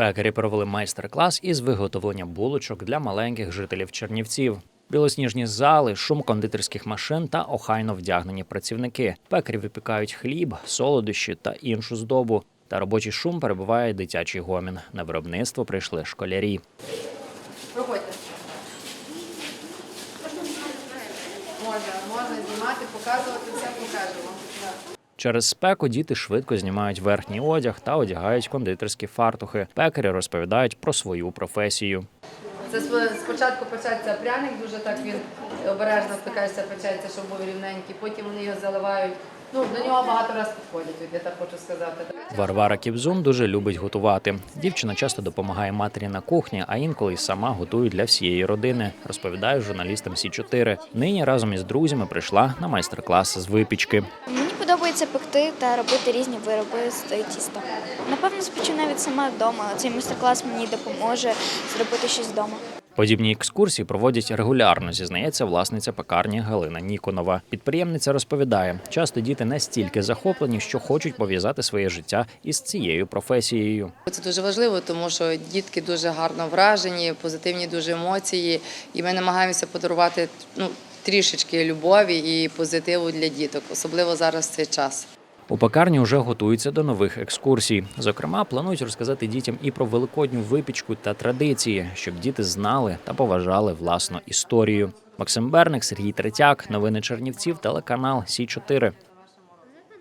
Пекарі провели майстер-клас із виготовлення булочок для маленьких жителів Чернівців. Білосніжні зали, шум кондитерських машин та охайно вдягнені працівники. Пекарі випікають хліб, солодощі та іншу здобу. Та робочий шум перебуває дитячий гомін. На виробництво прийшли школярі. Проходьте. Можна, можна знімати, показувати, все покажемо. Через спеку діти швидко знімають верхній одяг та одягають кондитерські фартухи. Пекарі розповідають про свою професію. Це сп- спочатку печеться пряник, дуже так він обережно спекається, печеться, щоб був рівненький. Потім вони його заливають. Ну, до нього багато разів підходять, я так хочу сказати. Варвара Кібзун дуже любить готувати. Дівчина часто допомагає матері на кухні, а інколи й сама готує для всієї родини. Розповідає журналістам Сі 4 Нині разом із друзями прийшла на майстер-клас з випічки. Подобається пекти та робити різні вироби з тіста. Напевно, спечу навіть сама вдома. Цей майстер-клас мені допоможе зробити щось вдома. Подібні екскурсії проводять регулярно, зізнається власниця пекарні Галина Ніконова. Підприємниця розповідає, часто діти настільки захоплені, що хочуть пов'язати своє життя із цією професією. Це дуже важливо, тому що дітки дуже гарно вражені, позитивні дуже емоції, і ми намагаємося подарувати ну, трішечки любові і позитиву для діток, особливо зараз цей час. У пекарні вже готуються до нових екскурсій. Зокрема, планують розказати дітям і про великодню випічку та традиції, щоб діти знали та поважали власну історію. Максим Берник, Сергій Третяк, новини Чернівців, телеканал Сі 4